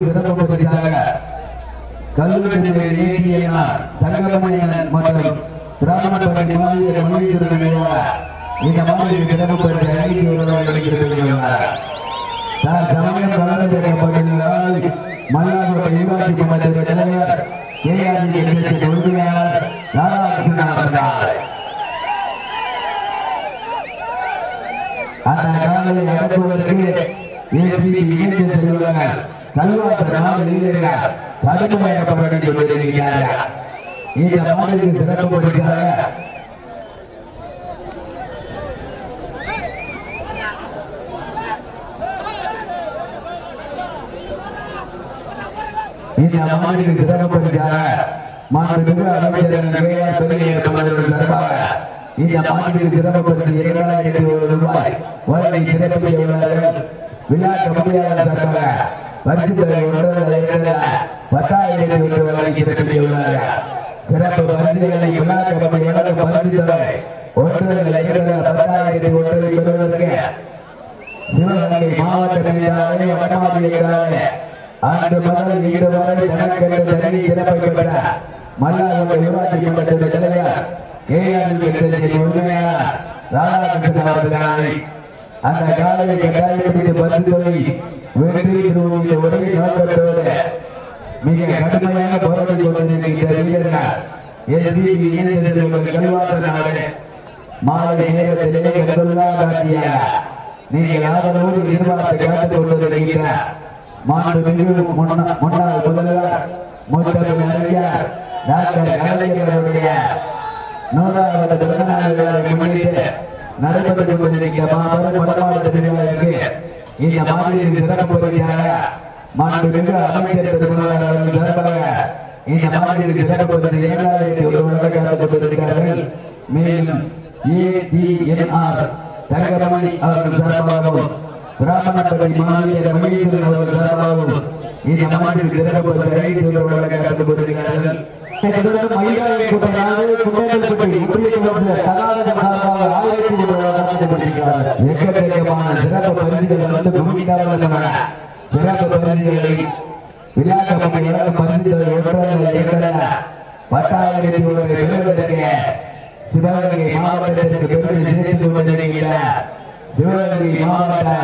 சிறப்பு பரிசாக கல்லூரி ஏடிஎன்ஆர் தங்கமணியன் மற்றும் பிராமண நிவாதிய முன்னேற்ற நிலையாக இந்த மாதிரி சிறப்பு பரிசு ஐந்து ரூபாய் கிடைக்கிறது தான் சமயம் வளர்ந்திருக்கப்பட்டுள்ளால் மல்லாபுரம் ஊராட்சி மன்ற தலைவர் உறுப்பினர் ராதாகிருஷ்ணன் அவர்கள். அந்த அடக்குவதற்கு ஏசிபி இணைந்து கல்வாச நாடு கடுமையாக்கப்பட்டு கொண்டிருக்கிறார்கள் இந்த மாதிரி சிறப்பு பரிசாக இந்த மாதிரி சிறப்பு பரிசாக மாண்புமிகு அமைச்சர் நகையார் பெரிய கமலர்கள் சார்பாக இந்த மாநில சிறப்பு இரண்டாயிரத்தி ஒரு ரூபாய் வருடை சிறப்பிக்க விழா கமிட்டியாளர் சார்பாக பரிசு தொகை ஒன்றரை பத்தாயிரத்தி ஒன்று வரை சிறப்பிக்க உள்ளார்கள் சிறப்பு பரிசுகளை விழா கமிட்டியாளர் பரிசு தொகை ஒன்றரை பத்தாயிரத்தி ஒன்றை பெறுவதற்கு சிவகங்கை மாவட்ட கமிதாலே வடமாதிரிகளாலே அன்று முதல் இன்று வரை தனக்கென்று தனி சிறப்பை பெற்ற மல்லாகுண்ட ஊராட்சி மன்றத்தின் தலைவர் கேஆர் உண்மையார் ராதாகிருஷ்ணன் அவர்களாலே அந்த காலையை கட்டாயப்பட்டு பரிசு சொல்லி வெற்றி திருவுடைய ஒரே நோக்கத்தோடு மிக கடுமையான போராடி கொண்டிருக்கிற வீரர்கள் எஸ்டிபி இணைந்திருந்த கல்வாச நாடு மாலை நேரத்திலே கருளா காட்டிய நீங்கள் ஆதரவோடு எதிர்பார்த்து காத்துக் கொண்டிருக்கிற மாண்புமிகு முன்னாள் முதல்வர் முத்தமிழ் அறிஞர் டாக்டர் கலைஞருடைய நூறாவது பிறந்தநாள் விழாவை முன்னிட்டு நடைபெற்றுக் கொண்டிருக்கிற மாபெரும் வடமாவட்ட திருவிழாவிற்கு இந்த மாதிரி சிறப்பு மாண்புமிகு அமைச்சர் பெருமாள் அவர்கள் சார்பாக இந்த மாதிரி சிறப்பு ஏழாயிரத்தி ஒரு வருடக்காக மேலும் ஏடிஎன்ஆர் தங்கமணி அவர்கள் சார்பாகவும் பிராமணப்பள்ளி மாநில மகேந்திரன் அவர்கள் சார்பாகவும் இந்த மாதிரி சிறப்பு ஐநூறு ஐந்து வருடக்காக கொண்டிருக்கிறார்கள் தொடர்ந்து மயிலாடுதுறை கூட்டணி குண்டேந்தல்பட்டி கர்நாடக சார்பாக ஆயிரத்தி ஒன்று நடத்தப்பட்டிருக்கிறார்கள் எக்கச்சக்கமான சிறப்பு பரிசுகள் வந்து குவிந்தார்கள் சிறப்பு பரிசுகளை விளையாட்டு இழந்த பரிசுகள் ஒன்றல்ல இருக்கின்றன பத்தாயிரத்தி ஒரு பெறுவதற்கு சிவகங்கை மாவட்டத்திற்கு பெருமை சேர்த்து கொண்டிருக்கிற சிவகங்கை மாவட்ட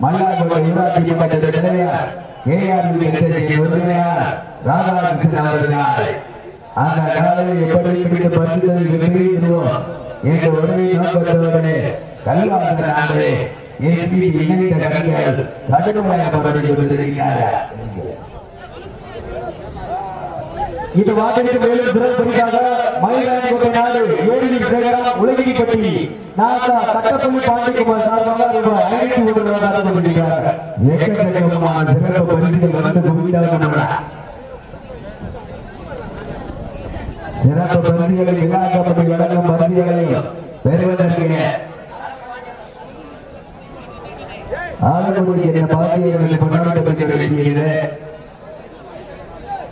மல்லாபுரம் ஊராட்சி மன்றத்தின் தலைவர் ஏஆர் உறுப்பினர் ராதாகிருஷ்ணன் அவர்கள் அந்த காலையை எப்படி பிடித்து பரிசுகளை வெளியிடுவோம் என்ற உடனே நோக்கத்தோடு கல்வாசன் ஆண்டு ஏசிபி இணைந்த கவிஞர்கள் கடுமையாக்கப்பட்டு கொண்டிருக்கிறார்கள் இது வாக்கிற்கு மேலும் சிறப்படிக்காக மயிலாடுதுறை நாடு சேகரம் நாசா சட்டப்பள்ளி பாண்டிக்குமார் சார்பாக ரூபாய் ஐநூத்தி ஒன்று எக்கச்சக்கமான சிறப்பு வந்து சிறப்பு பரிசுகளை விழாக்கப்பட்டு வழங்கும் பரிசுகளை பெறுவதற்கு ஆளுநருடைய இந்த பாக்கியங்கள் கொண்டாடப்பட்டு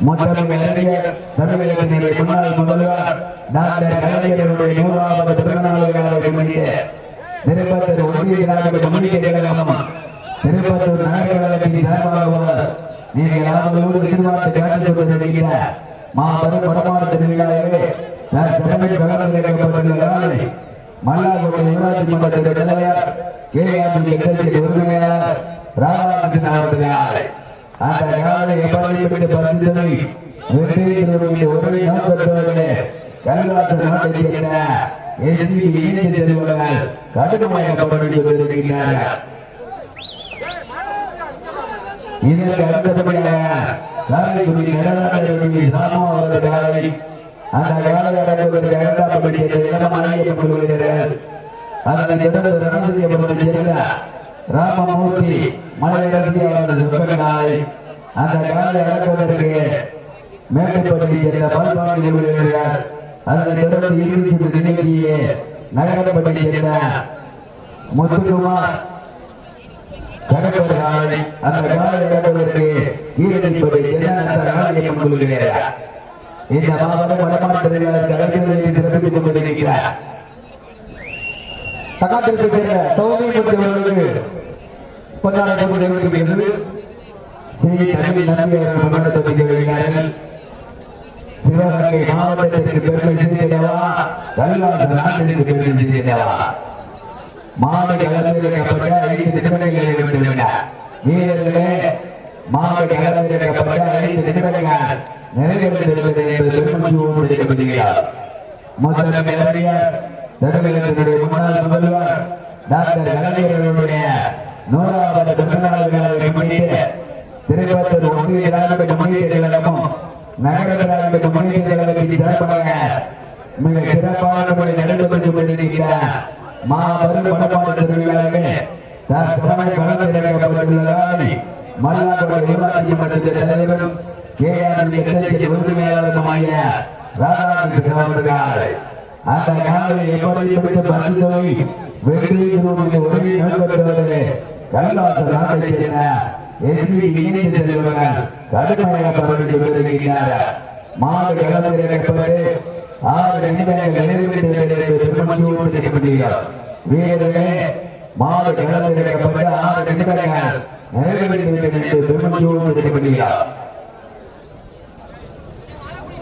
முத்தமிழ் தமிழகத்தினுடைய முன்னாள் முதல்வர் டாக்டர் கலைஞருடைய நூறாவது பிறந்தநாள் விழாவை முன்னிட்டு திருப்பத்தூர் ஒன்றிய திராவிட முன்னேற்ற கழகம் திருப்பத்தூர் நகரகழகத்தின் சார்பாக நீங்கள் எதிர்பார்த்து காத்துக் மாபெரும் வடமாவட்ட நிலையாகவே தமிழ் கழகம் இறக்கப்பட்டுள்ளதால் மல்லாக்கோட்டை ஊராட்சி மன்றத்தின் தலைவர் கே ஆர் எக்கட்சி உரிமையாளர் ராதாகிருஷ்ணன் அவர்களால் அந்த காலை எப்படி பரிந்துரை வெற்றி திருவிழி ஒருமை நோக்கத்தோடு கல்வாச நாட்டை சேர்ந்த எஸ்பி இணைந்து செல்வர்கள் கடுமையாக்கப்பட்டு இதற்கு அடுத்தபடியாக காரைக்குடி நடனாடி சாமோ அவர்கள் காலை அந்த காலை அடங்குவதற்கு இடம் அறியப்பட்டுள்ளனர் அதனை தொடர்ந்து ரமசியப்பட்டு சேர்ந்த ராமமூர்த்தி மலையரசி அவரது சொற்களாய் அந்த காலை அடக்குவதற்கு மேட்டுப்பட்டி சேர்ந்த பல்பாடி உள்ளார்கள் அதனை தொடர்ந்து இறுதி நிகழ்ச்சியே நகரப்பட்டி சேர்ந்த முத்துக்குமார் கடற்கரை காலை அந்த காலை கடலுக்கு ஈரடிப்பதை ஜனநாயக காலையை கொள்கிறார். இந்த மாவட்ட வடமாற்றத்தில் கடற்கரையில் சிறப்பித்துக் கொண்டிருக்கிறார். தகாத்திற்கு சேர்ந்த தோகை பற்றி அவர்களுக்கு பொன்னாடை போட்டு நிறைவேற்றுகிறது ஸ்ரீ தமிழ் நம்பியார் மண்டலத்தில் வருகிறார்கள் சிவகங்கை மாவட்டத்திற்கு பெருமை சேர்ந்தவா கல்லாச நாட்டிற்கு பெருமை சேர்ந்தவா மாவட்ட களமிறக்கப்பட்ட ஐந்து நிமிடங்களை விட்டுவிட வீரர்களே மாடு களமிறக்கப்பட்ட ஐந்து நிமிடங்கள் நிறைவேறுகிறது என்று பெருமதியோடு தெரிவிக்கிறார் முதல் பேரறிஞர் தமிழகத்தினுடைய முன்னாள் முதல்வர் டாக்டர் கலைஞர்களுடைய நூறாவது பிறந்தநாள் விழாவை முன்னிட்டு திருப்பத்தூர் ஒன்றிய திராவிட முன்னேற்ற கழகமும் நகர திராவிட முன்னேற்ற மிக சிறப்பான முறை நடந்து கொண்டு மாபெரும் வடபாடு திருவிழாவிலே தற்போது கலந்திருக்கப்பட்டுள்ளதால் மல்லாபுரம் ஊராட்சி மன்றத்தின் தலைவரும் கேஆர் எஸ்எஸ்சி உரிமையாளருமாய ராதாகிருஷ்ணன் அவர்கள் அந்த காலை எப்படி பிடித்த பரிசுவை வெற்றி ரூபாய் உதவி நல்வதோடு நாட்டை சேர்ந்த எஸ்பி இணைந்து செல்வர்கள் கடுமையாக பரவி வருகின்றனர் மாடு ஆறு நிமிடங்கள் நிறைவேற்ற திருமணியோடு தெரிவிக்கிறார் வீரர்களே மாடு களத்திறக்கப்பட்டு ஆறு நிமிடங்கள் நிறைவேற்ற திருமணியோடு தெரிவிக்கிறார்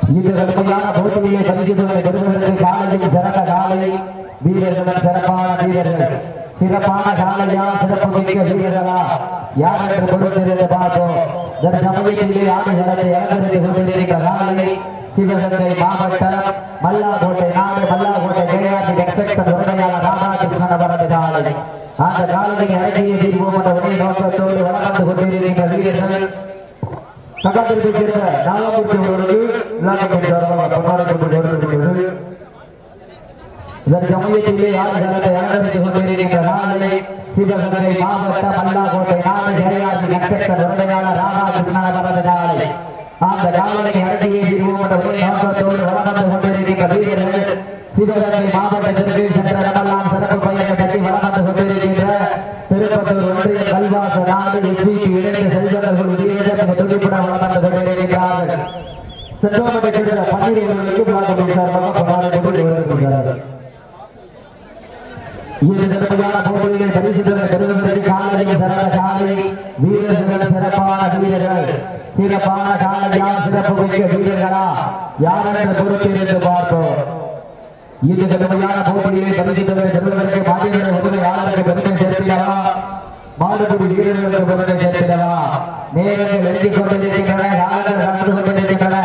இந்த கடுமையான போட்டியை பரிசுகளை பெறுவதற்கு காலையில் சிறந்த காலை வீரர்களுடன் சிறப்பான வீரர்கள். சிறப்பான காலையா சிறப்பு மிக்க வீரர்களா? யார் என்று பார்த்தோம் இந்த சமயத்திலே கொண்டிருக்கிற சிவகங்கை மாவட்டம் மல்லாக்கோட்டை நாடு மல்லாக்கோட்டை விளையாட்டு எக்ஸ்பெக்டர் உரிமையாளர் ராதாகிருஷ்ணன் அவரது காலை அந்த காலையை அழகிய தீர்வோம் என்ற ஒரே நோக்கத்தோடு வளர்ந்து கொண்டிருக்கின்ற வீரர்கள் சகத்திற்கு சேர்ந்த நாலாம்பூர்த்தி ஒருவருக்கு விழாக்கம்பெனி இதன் சமயத்திலே ஆடுகளத்தை அலங்கரித்து கொண்டிருக்கின்ற நாளை சிவகங்கை மாவட்ட மல்லாக்கோட்டை நாடு ஜெயாசி நட்சத்திர உரிமையாளர் ராதாகிருஷ்ணன் அவரது நாளை அந்த காலனை அழகிய திருவோமட்ட நோக்கத்தோடு வளர்ந்து கொண்டிருக்கின்ற வீரர்கள் சிவகங்கை மாவட்டத்திற்கு சென்ற நடலாம் சிறப்பு பயணம் கட்டி வழங்கப்பட்டு கொண்டிருக்கின்ற திருப்பத்தூர் ஒன்றிய கல்வாச நாடு எஸ்பிக்கு இணைந்த செல்வர்கள் வீரர்கள் துடிப்புட வழங்கப்பட்டு கொண்டிருக்கிறார்கள் பன்னீர்களுக்கு சார்பாக கொண்டாடி வருகிறார்கள் இந்த சிறப்பான பரிசுகளை பெறுவதற்கு காலையில் சிறந்த காலை வீரர்கள் சிறப்பான வீரர்கள். சிறப்பான காலையா சிறப்பு மிக்க வீரர்களா? யார் என்ற பொறுப்பில் பார்ப்போம். இந்த கடுமையான போட்டியை பரிசுகளை பெறுவதற்கு மாநில உதவியாளருக்கு பெருமை சேர்த்திடவா? மாடுபிடி வீரர்களுக்கு பெருமை சேர்த்திடவா? நேரங்கள் எழுதிக் கொண்டிருக்கின்றன காலங்கள் நடந்து கொண்டிருக்கின்றன.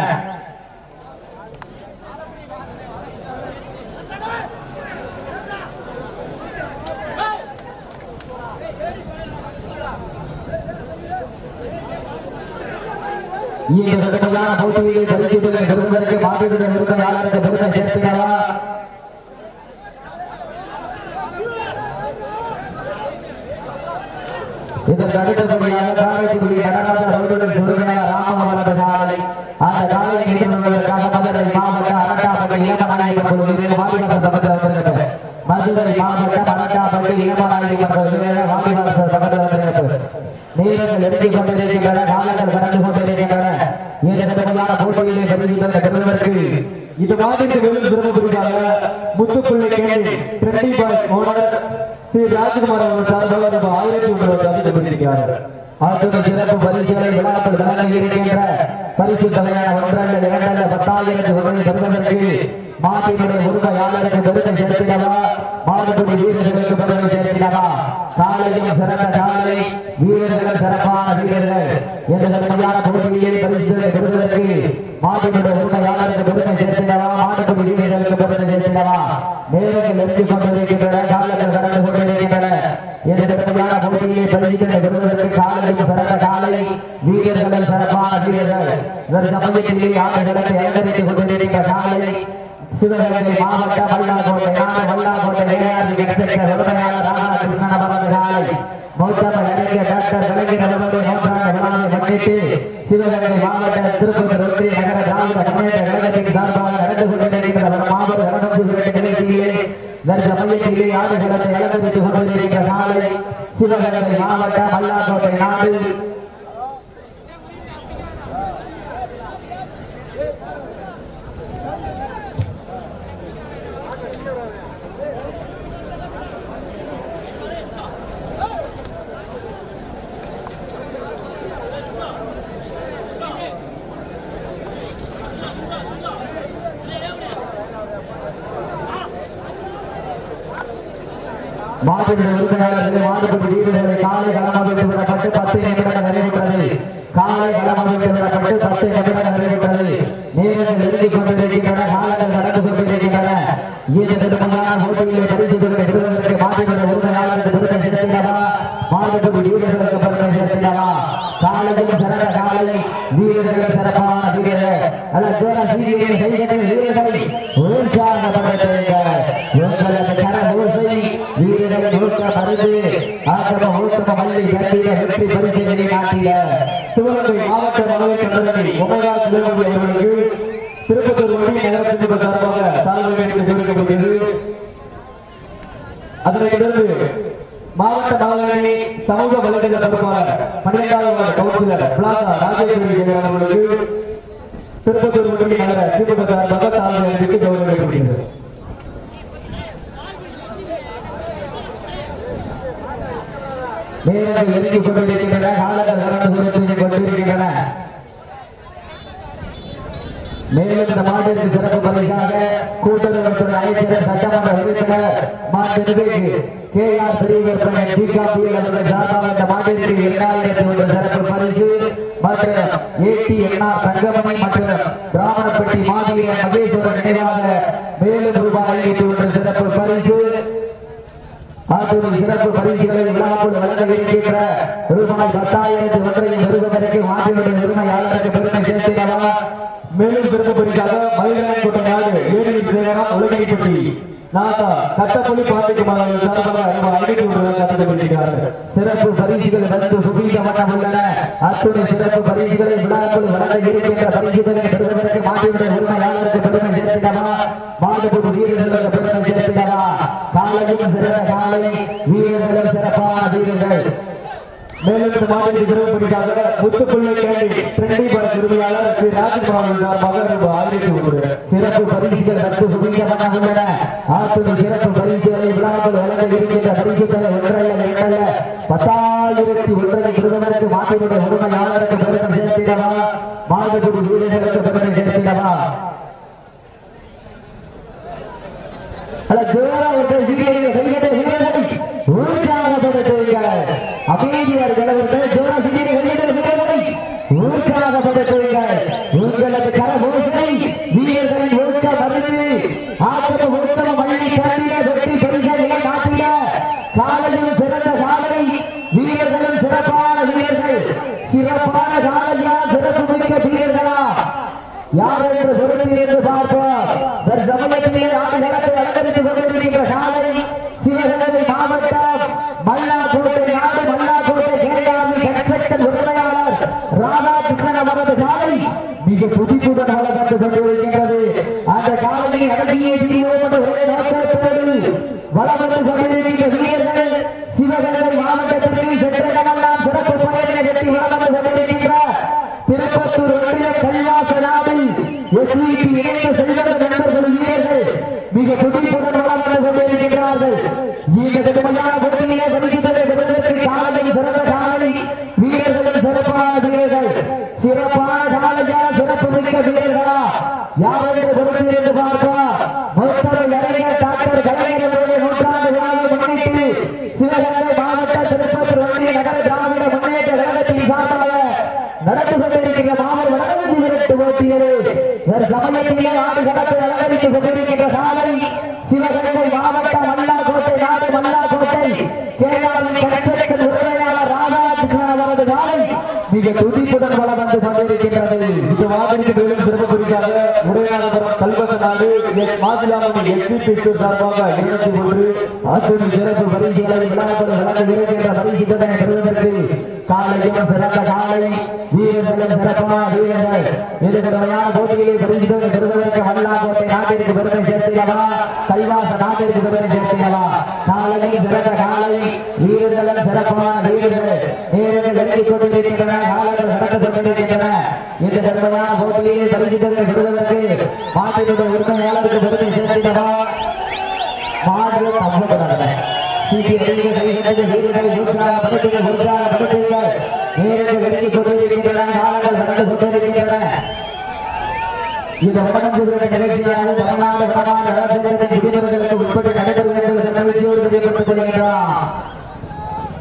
இந்த கடுமையான போட்டியை பரிசுகளை பெறுவதற்கு மாநில உதவியாளருக்கு பெருமை சேர்த்திடவா இதற்கு அடுத்தபடியாக காரைக்குடி நடராஜ ரவுடன் சுருமையான ராமவரது காலை அந்த காலை நிகழ்வுகளுக்காக மதுரை மாவட்ட அரட்டாப்பட்டி ஏமநாயகம் குழுவிற்கு வாலிபால மதுரை மாவட்ட அரட்டாப்பட்டி ஏமநாயகம் குழுவிற்கு வாலிபால சபத்தில் வந்திருக்கிறது கொண்டிருக்கின்றன காலங்கள் கடந்து கொண்டிருக்கின்றன. கடுமையான போட்டியிலே பரிசுகளை பெறுவதற்கு இது மாதிரி வெறும் திருமபுரிக்காக முத்துக்குள்ளே கேள்வி trendy boy owner Shri Rajkumar அவர்கள் சார்பாக நம்ம ஆயிரத்தி ஒன்று வந்து கொண்டிருக்கிறார்கள் அத்துடன் சிறப்பு பரிசுகளை விழாக்கள் வழங்க இருக்கின்ற பரிசு தொகையான ஒன்றாண்டு இரண்டாண்டு பத்தாயிரத்து ரூபாய் பெறுவதற்கு மாட்டினுடைய உரிமையாளருக்கு பெருமை சேர்க்கிறதா மாடுபடி வீரர்களுக்கு பெருமை சேர்க்கிறதா காலையும் சிறந்த காலை வீரர்கள் சிறப்பான வீரர்கள். என்ற கடுமையான போட்டியை பரிசுகளை பெறுவதற்கு மாட்டினுடைய உரிமையாளருக்கு பெருமை சேர்க்கிறதா மாடுபடி வீரர்களுக்கு பெருமை சேர்க்கிறதா நேரங்கள் எழுதி கொண்டிருக்கின்றன காலத்தில் கடந்து கொண்டிருக்கின்றன. இந்த கடுமையான போட்டியை பரிசுகளை பெறுவதற்கு காலையும் சிறந்த காலை வீரர்கள் சிறப்பான வீரர்கள். இதற்கு சமயத்திலே ஆண்டு இடத்தை அலங்கரித்துக் கொண்டிருக்கிற காலை சிவகங்கை மாவட்ட வல்லாக்கோட்டை நாடு வல்லாக்கோட்டை விளையாட்டு எக்ஸெக்டர் உரிமையாளர் ராதாகிருஷ்ணன் அவரது மௌத்தம அறிஞர் டாக்டர் கலைஞர் அவர்களுடைய நூற்றாண்டு விழாவை முன்னிட்டு சிவகங்கை மாவட்ட திருப்பதி ஒன்றிய நகர திராவிட முன்னேற்ற கழகத்தின் சார்பாக நடந்து கொண்டிருக்கிற மாபெரும் நடந்து நிகழ்ச்சியிலே இதற்கு சமயத்திலே ஆடுகளத்தை கொண்டிருக்கிற சிவகங்கை மாவட்ட நாடு மாவட்ட உறுப்பினர்கள் மாவட்ட வீரர்களை காலை களமமைத்து விடப்பட்டு பத்து நிமிடங்கள் நிறைவேற்றது. காலை களமமைத்து விடப்பட்டு பத்து நிமிடங்கள் நிறைவேற்றது. நேரங்கள் எழுதி கொண்டிருக்கின்றன காலங்கள் நடந்து கொண்டிருக்கின்றன. இந்த திருமணமான போட்டியில் பரிசு பெறுவதற்கு மாவட்ட உறுப்பினர்களுக்கு பெருமை சேர்த்தினவா மாவட்ட வீரர்களுக்கு பெருமை சேர்த்தினவா காலையும் சிறந்த காலை வீரர்கள் சிறப்பான வீரர்கள் அல்ல ஊக்க மருந்து ஆட்டம ஊக்கம மல்லி கட்டிய வெற்றி பரிசீலனை நாட்டிய சிவகங்கை மாவட்ட மனவை கண்டனி ஒமேகா சிவகங்கை அவர்களுக்கு திருப்பத்தூர் வண்டி நகரத்திற்கு சார்பாக தாழ்வு தெரிவிக்கப்படுகிறது அதனைத் தொடர்ந்து மாவட்ட மாகாணி சமூக வலைதள பொறுப்பாளர் பன்னிரெண்டாவது கவுன்சிலர் பிளாசா ராஜேஸ்வரி அவர்களுக்கு திருப்பத்தூர் வண்டி நகர திமுக சார்பாக தாழ்வு அறிவித்து கௌரவிக்கப்படுகிறது நேரங்கள் நெருங்கிக் கொண்டிருக்கின்றன காலங்கள் நடந்து கொண்டிருக்கின்றன கொண்டிருக்கின்றன. மேலும் இந்த மாநிலத்தின் சிறப்பு பரிசாக கூட்டுறவுத்துறை அமைச்சர் சட்டமன்ற உறுப்பினர் மாநிலத்திற்கு கே ஆர் பெரியகற்பனை டிகாபிஎல் அவர்கள் சார்பாக இந்த மாநிலத்திற்கு இரண்டாயிரத்தி ஒன்று சிறப்பு பரிசு மற்றும் ஏடி என்ஆர் தங்கமணி மற்றும் பிராமணப்பட்டி மாதிரி மகேஸ்வரன் நினைவாக மேலும் ரூபாய் ஐநூற்றி ஆத்தூரில் சிறப்பு பரிசுகளை விழாக்குள் வழங்க இருக்கின்ற ரூபாய் பத்தாயிரத்தி ஒன்றையும் பெறுவதற்கு மாநில உரிமையாளருக்கு பெருமை சேர்த்தினவா மேலும் சிறப்பு பரிசாக மயிலாய் கோட்டை நாடு ஏழில் சேகரம் உலகைப்பட்டி நாசா கட்டப்பள்ளி பாண்டிக்குமார் சார்பாக ரூபாய் ஐநூற்றி ஒன்று சிறப்பு பரிசுகள் வந்து சுபீத உள்ளன. அத்துணை சிறப்பு பரிசுகளை வழங்க இருக்கின்ற பரிசுகளை பெறுவதற்கு உரிமையாளருக்கு பெருமை சேர்த்தினவா வீரர்களுக்கு பெருமை சேர்த்தினவா காலையும் சிறந்த காலை வீரர்களும் சிறப்பான வீரர்கள். மேலும் மாதிரி சிறப்புக்காக முத்துக்குள்ளை கேள்வி ட்ரெண்டி பட திரு ராஜ்குமார் சார்பாக ரூபாய் சிறப்பு பரிசுகள் ரத்து சுபீகமாக உள்ளன சிறப்பு பரிசுகளை விழாக்கள் வழங்க இருக்கின்ற பரிசுகளை ஒன்றல்ல இரண்டல்ல. பத்தாயிரத்தி மாற்றினுடைய உரிமையாளருக்கு பெருமை சேர்த்திடவா? மாதகுடி வீரர்களுக்கு பெருமை சேர்த்திடவா? அல்ல ஜோரா ஒரு சீரியல் கைகட்ட வீரர்களை உற்சாகப்படுத்துங்கள் அமைதியார்கள் ஜோரா சீரியல் கைகட்ட வீரர்களை உற்சாகப்படுத்துங்கள் உங்களது கர ஓசை வீரர்களின் ஒழுக்க மருந்து ஆட்டம உத்தம மல்லி கட்டிட வெற்றி பரிசை காட்டிட காலையில் சிறந்த காலை வீரர்களும் சிறப்பான வீரர்கள் சிறப்பான காலையா சிறப்பு மிக்க வீரர்களா யார் என்று பொறுப்பில் என்று பார்ப்போம் தற்சமயத்திலே ஆடுகளத்தை அலங்கரித்துக் கொண்டிருக்கின்ற சாலை சிவகங்கை மாவட்டம் மல்லாக்கோட்டை நாடு மல்லாக்கோட்டை கேரளாவில் கன்ஸ்ட்ரக்ஷன் உரிமையாளர் ராதாகிருஷ்ணன் அவரது சாலை மிக துடிப்புடன் வளர்ந்து கொண்டிருக்கின்றது அந்த காலையை அடங்கியே பிரிவோடு ஒரே நோக்கத்தோடு வளம் வந்து கொண்டிருக்கின்ற வீரர்கள் சிவகங்கை மாவட்டத்திற்கு சென்றதெல்லாம் சிறப்பு பணிகளை கட்டி வளம் வந்து கொண்டிருக்கின்ற திருப்பத்தூர் ஒன்றிய கைலாசனாவில் எஸ்விபி இணைந்த செல்வந்த நண்பர்கள் வீரர்கள் மிக துடிப்புடன் வளர்ந்து கொண்டிருக்கிறார்கள் இந்த கடுமையான போட்டியிலே பரிசுகளை பெறுவதற்கு காலை சிறந்த காலை வீரர்கள் சிறப்பான வீரர்கள் சிறப்பான காலையா சிறப்பு மிக்க வீரர்களா யாரென்று பொறுப்பில் என்று பார்ப்போம் மருத்துவர் இளைஞர் டாக்டர் கலைஞர்களுடைய நூற்றாண்டு விழாவை முன்னிட்டு சிவகங்கை மாவட்ட திருப்பத்தூர் ஒன்றிய நகர திராவிட முன்னேற்ற கழகத்தின் சார்பாக நடந்து கொண்டிருக்கிற மாவட்ட வடக்கு விரட்டு போட்டியது ஒரு சமயத்திலே ஆடு கடத்தை அலங்கரித்துக் கொண்டிருக்கின்ற சாலை சிவகங்கை மாவட்ட மல்லாக்கோட்டை நாடு மல்லாக்கோட்டை கேரளாவின் கன்ஸ்ட்ரக்ஷன் உரிமையாளர் ராதாகிருஷ்ணன் அவரது சாலை மிக துடிப்புடன் வளம் வந்து கொண்டிருக்கின்றது இந்த மாதிரி மேலும் சிறப்பு குறிப்பாக உரையாடபுரம் கல்வச நாடு மாதிலாமணி எஸ்பி சார்பாக இருநூத்தி ஒன்று. ஆற்றல் சிறப்பு பரிசுகளை விழாக்கள் வழங்குகிறது என்ற பரிசுகளை பெறுவதற்கு காலையும் சிறந்த காலை வீரர்களும் சிறப்பான வீரர்கள் இது கடுமையான போட்டியை பரிசுகளை பெறுவதற்கு மல்லாக்கோட்டை நாட்டிற்கு பெருமை சேர்த்தினவா கைவாச நாட்டிற்கு பெருமை சேர்த்தினவா காலையும் சிறந்த காலை வீரர்களும் சிறப்பான வீரர்கள் வீரர்கள் எழுதிக் கொண்டிருக்கின்றன காலங்கள் நடந்து கொண்டிருக்கின்றன இந்த கடுமையான போட்டியை பரிசுகளை மாட்டினுடைய உரிமையாளருக்கு பெருமை சேர்த்தினவா மாடு இந்த வடமஞ்சு நிகழ்ச்சியானது தமிழ்நாடு வடமாநில அரசுகளின் விதிமுறைகளுக்கு உட்பட்டு நடைபெறும் என்று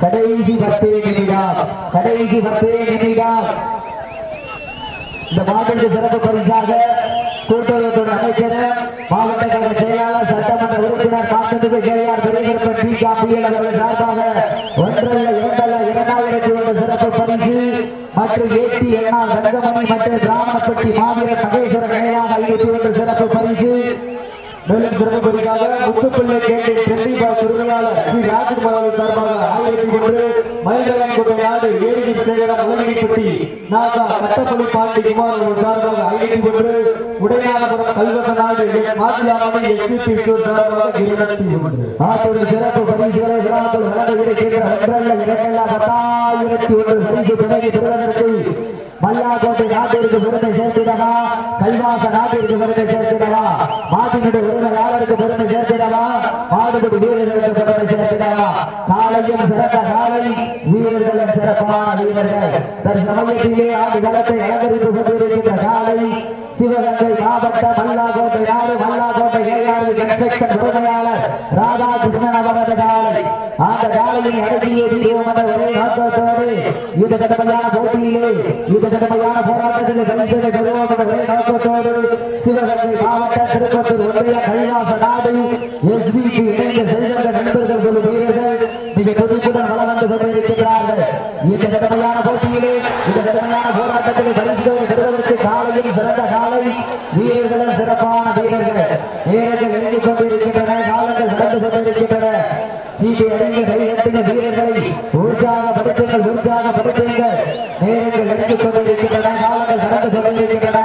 கடைசி பத்தே நிமிடம் கடைசி பத்தே நிமிடம் இந்த சிறப்பு பரிசாக கூட்டுறவுத்துறை அமைச்சர் மாவட்ட கழக செயலாளர் சட்டமன்ற உறுப்பினர் மாற்றத்துக்கு கேஆர் பெரியகற்பன் பி. காப்பியல் அவர்கள் சார்பாக ஒன்றல்ல இரண்டல்ல இரண்டாயிரத்தி ஒன்று சிறப்பு பரிசு மற்றும் ஏற்றி எண்ணா தங்கமணி மற்றும் கிராமப்பட்டி மாவீரர் மகேஸ்வரர் நிலையாக ஐநூற்றி ஒன்று சிறப்பு பரிசு. மேலும் சிறப்பு பரிசாக முத்துப்பிள்ளை கேட்டை சென்னிபா திருவிழாளர் ஸ்ரீ ராஜ்குமார் அவர்கள் சார்பாக ஆயிரத்தி ஒன்று மயில்கலான் கோட்டை நாடு ஏழு சேகரம் உலகிப்பட்டி நாசா கட்டப்பள்ளி பாண்டி குமார் அவர்கள் சார்பாக ஐநூத்தி ஒன்று உடையானபுரம் கல்வச நாடு மாசியாமணி மாசிலாமணி எஸ்பி சார்பாக இருநூத்தி ஒன்று ஆற்றோடு சிறப்பு பரிசுகளை கிராமத்தில் வழங்க இருக்கின்ற ஒன்றல்ல இரண்டல்ல பத்தாயிரத்தி ஒன்று பரிசு தொடங்கி பெறுவதற்கு மல்லாக்கோட்டை நாட்டிற்கு பெருமை சேர்த்திடவா? கைவாச நாட்டிற்கு பெருமை சேர்த்திடவா? மாட்டினுடைய உரிமையாளருக்கு பெருமை சேர்த்திடவா? மாடுபடி வீரர்களுக்கு பெருமை சேர்த்திடவா? காலையும் சிறந்த காலை வீரர்களும் சிறப்பான வீரர்கள். தற்சமயத்திலே ஆண்டு காலத்தை அலங்கரித்து கொண்டிருக்கின்ற காலை சிவகங்கை மாவட்ட மல்லாக்கோட்டை யாரு மல்லாக்கோட்டை ஏழாவது கன்ஸ்ட்ரக்ஷன் உரிமையாளர் ராதாகிருஷ்ணன் அவரது காலை அந்த காலையை அடக்கியே ஒரே நோக்கத்தோடு இந்த கடுமையான போட்டியிலே இந்த கடுமையான போராட்டத்தில் கலிசனை பெறுவோம் நோக்கத்தோடு சிவகங்கை மாவட்ட திருப்பத்தூர் ஒன்றிய கைலாச நாடு எஸ்பிக்கு இணைந்த செல்வந்த நண்பர்கள் குழு வீரர்கள் மிக துடிப்புடன் வளம் வந்து கொண்டிருக்கிறார்கள் இந்த கடுமையான போட்டியிலே இந்த கடுமையான போராட்டத்தில் பரிசுகளை பெறுவதற்கு காலையில் சிறந்த காலை வீரர்களும் சிறப்பான வீரர்கள் நேரங்கள் எழுதிக் கொண்டிருக்கின்றன காலங்கள் கடந்து கொண்டிருக்கின்றன சீட்டை அடிங்க கையெழுத்துங்க வீரர்களை உற்சாகப்படுத்துங்கள் உற்சாகப்படுத்துங்கள் நேரங்கள் எழுதிக் கொண்டிருக்கின்றன காலங்கள் கடந்து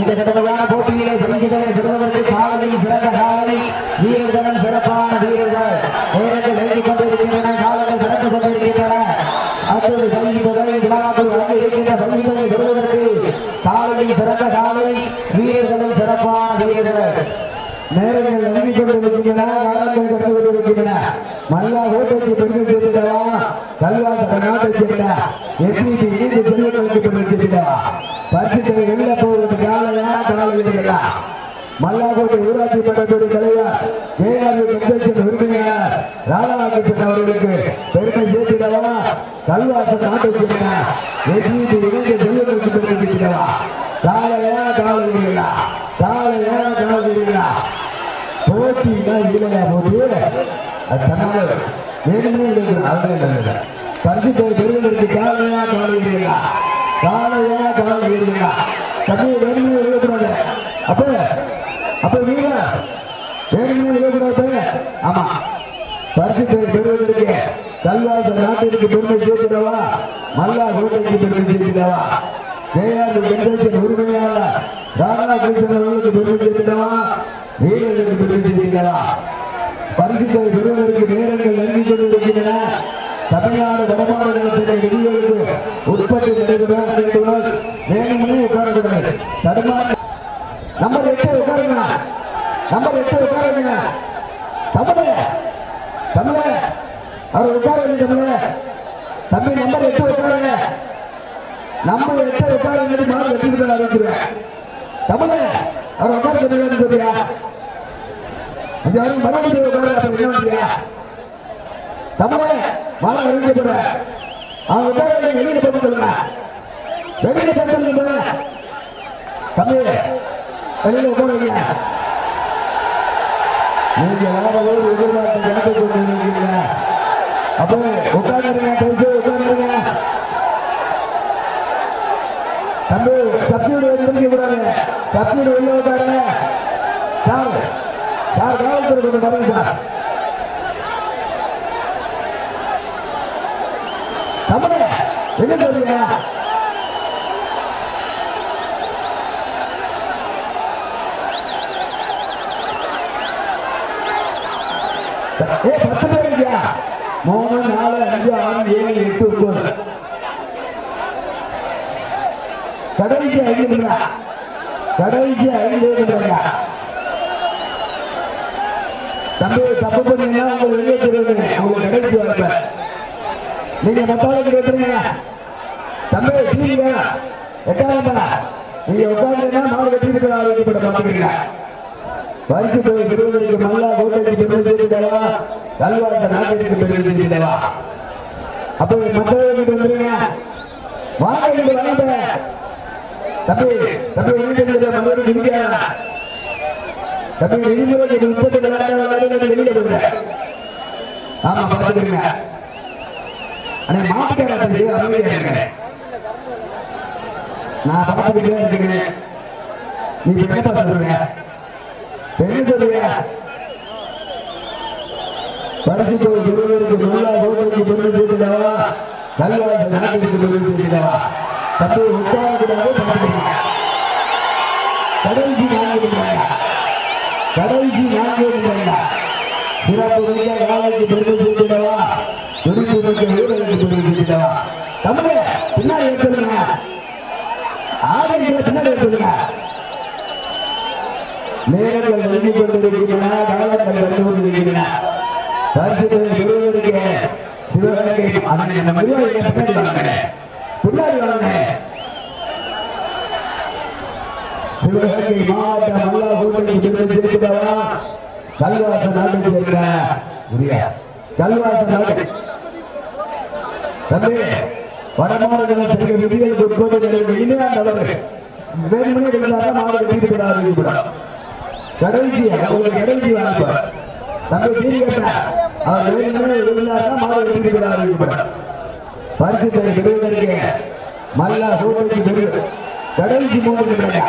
இந்த கடுமையான போட்டியிலே பரிசுகளை பெறுவதற்கு காலையில் சிறந்த காலை வீரர்களும் சிறப்பான வீரர்கள். நேரங்கள் எழுதி கொண்டிருக்கின்றன காலங்கள் கடந்து கொண்டிருக்கின்றன. அத்தோடு கல்வி தொகை விழாக்கள் வந்து இருக்கின்ற பள்ளிகளை பெறுவதற்கு காலையில் சிறந்த காலை வீரர்களும் சிறப்பான வீரர்கள். நேரங்கள் நம்பி கொண்டிருக்கின்றன காலங்கள் கடந்து கொண்டிருக்கின்றன. மல்லா ஓட்டத்தை பெண்கள் சேர்த்திடவா கல்வாச நாட்டை சேர்ந்த எஸ்பிபி இணைந்து பெண்கள் பெருமை சேர்த்திடவா பரிசுத்தை வெளில போவது காலையா காலையில் மல்லாக்கோட்டை ஊராட்சி மன்றத்துடைய தலைவர் ஏஆர்வி கன்வென்ஷன் உரிமையாளர் ராதாகிருஷ்ணன் அவர்களுக்கு பெருமை சேர்த்திடவா கல்வாசன் நாட்டை சேர்ந்த எஸ்பிபி செல்வதற்கு செல்வங்களுக்கு பெருமை சேர்த்திடவா காலையா காலையில் காலையா காலையில் போட்டினா இல்லையா போட்டு. அது தன்னால வேணுமே இல்லை அதுதான் நல்லது பரிசு பெறுவதற்கு காலையா காலையா காலையா காலையா தண்ணி வேணுமே எழுதக்கூடாது அப்ப அப்ப நீங்க வேணுமே எழுதக்கூடாது ஆமா. பரிசு பெறுவதற்கு கல்வாச நாட்டிற்கு பெருமை சேர்க்கிறவா? மல்லா கோட்டைக்கு பெருமை சேர்க்கிறவா? ஜெயாதி பெண்களுக்கு உரிமையாளர் ராதாகிருஷ்ணன் அவர்களுக்கு பெருமை சேர்க்கிறவா? வீரர்களுக்கு பெருமை சேர்க்கிறவா? பரிசுத்தை பெறுவதற்கு நேரங்கள் நன்றி கொண்டிருக்கின்றன. தமிழ்நாடு வடமாநிலத்திலே விதிகளுக்கு உட்பட்டு நடைபெறுவார் வேணுமே உட்காரக்கூடாது. தடுமாறு நம்பர் எட்டு உட்காருங்க. நம்பர் எட்டு உட்காருங்க. தமிழக அவர் தம்பி நம்பர் எட்டு உட்காருங்க. நம்பர் எட்டு உட்காருங்க மாறு வெற்றி அறிவிக்கிறேன் தமிழ அவர் உட்கார சொல்லுங்க சொல்றியா யாரும் மறுபடியும் உட்கார அப்ப தமிழ மழை அறிவிக்க போற அவங்க உட்கார வெளியில சொல்லுங்க வெளியில சொல்லுங்க தமிழ். வெளியில நீங்க எதிர்பார்த்து கணக்கு உட்காந்துருங்க தெரிஞ்சு உட்காந்துருங்க தம்பி சத்தியோடு வெளியே கூடாது சத்தியோடு வெளியே உட்காருங்க. சார் சார் காவல்துறை கொஞ்சம் பாருங்க சார். என்ன சொல்றீங்க? ஏ பத்து மூணு நாலு அஞ்சு ஆறு ஏழு எட்டு ஒன்பது. கடைசி ஐந்து கடைசி ஐந்து தம்பி தப்பு பண்ணீங்கன்னா உங்களை வெளியே சொல்லுங்க உங்களுக்கு கடைசி வரப்ப. நீங்க மத்தாளுக்கு வெட்டுறீங்க தம்பி நீங்க எட்டாயிரம் நீங்க உட்கார்ந்தீங்கன்னா மாடு வெற்றி ஆரோக்கியப்பட பாத்துக்கிறீங்க வைத்து போய் திருவதற்கு மல்லா கூட்டத்தை பெற்றிருக்கிறவா கல்வாத்த நாட்டிற்கு பெற்றிருக்கிறவா அப்ப அப்போ வந்துருங்க. வாக்களிட்டு வாங்க தம்பி தம்பி வெளியிட மகளுக்கு இந்தியா தம்பி வெளியிட முப்பத்தி நாலாயிரம் வெளியிட போங்க ஆமா பார்த்துருங்க ஆனா மாட்டுக்காரத்தை அமைதியா இருக்கிறேன் நான் பார்த்துக்கிட்டே இருக்கிறேன் நீ என்ன பார்த்துருங்க கடைசி நான்கு கடைசி நான்கு சிறப்புமிக்க காலைக்கு பெருமை சேர்த்துடவா துடிப்பு மிக்க வீரருக்கு பெருமை சேர்த்துடவா தமிழக பின்னாடி எடுத்துருங்க ஆதரிக்கிற பின்னாடி எடுத்துருங்க வீரர்கள் நெருங்கிக் கொண்டிருக்கின்றன கலவரம் நடந்து கொண்டிருக்கின்றன. சிறுவருக்கு சிறுவனுக்கு அண்ணன் நம்ம பின்னாடி வளர்ந்த பின்னாடி வளர்ந்த சிவகங்கை மாவட்ட மல்லா கூட்டணி சென்றிருக்கிறதா கல்வாச நாட்டை சேர்ந்த உரிய கல்வாச நாட்டை. தம்பி வடமாநிலம் சென்ற விதிகளுக்கு உட்பட்டு இனிமே அந்த அளவு மாவட்ட வீட்டுக்கு கடைசி உங்களுக்கு கடைசி வரப்ப தம்பி டீ கேட்டேன் அவர் வேணும்னு விழுந்தாருன்னா மாடு பெரு கடைசி மூணு கிடையா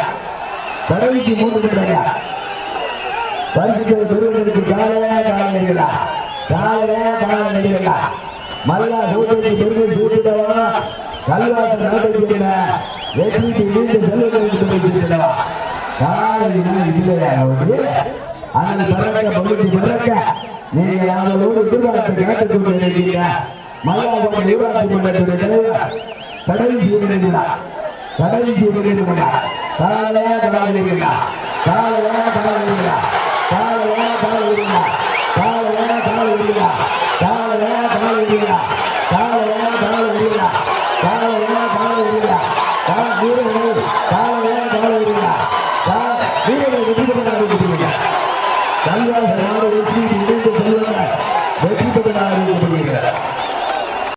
கடைசி மூணு கிடையா பரிசு தனி காலையா கால நெய்கிறா காலையா கால நெய்கிறா மல்லா சூழலுக்கு பெருமை சூட்டிட்டவா கல்வாச நடவடிக்கை மரியாதைனா இல்லையாவது ஆனால் பிறக்க பகுதி பிறக்க நீங்கள் யாரோடு எதிர்பார்த்து கேட்டுக் கொண்டிருக்கீங்க மல்லாபுரம் நிர்வாகத்தை கொண்டிருக்கிறது கடல் சீரடிகளா கடல் சீரடிகளா கடலையா கடலிருக்கா கடலையா கடலிருக்கா கடலையா கடலிருக்கா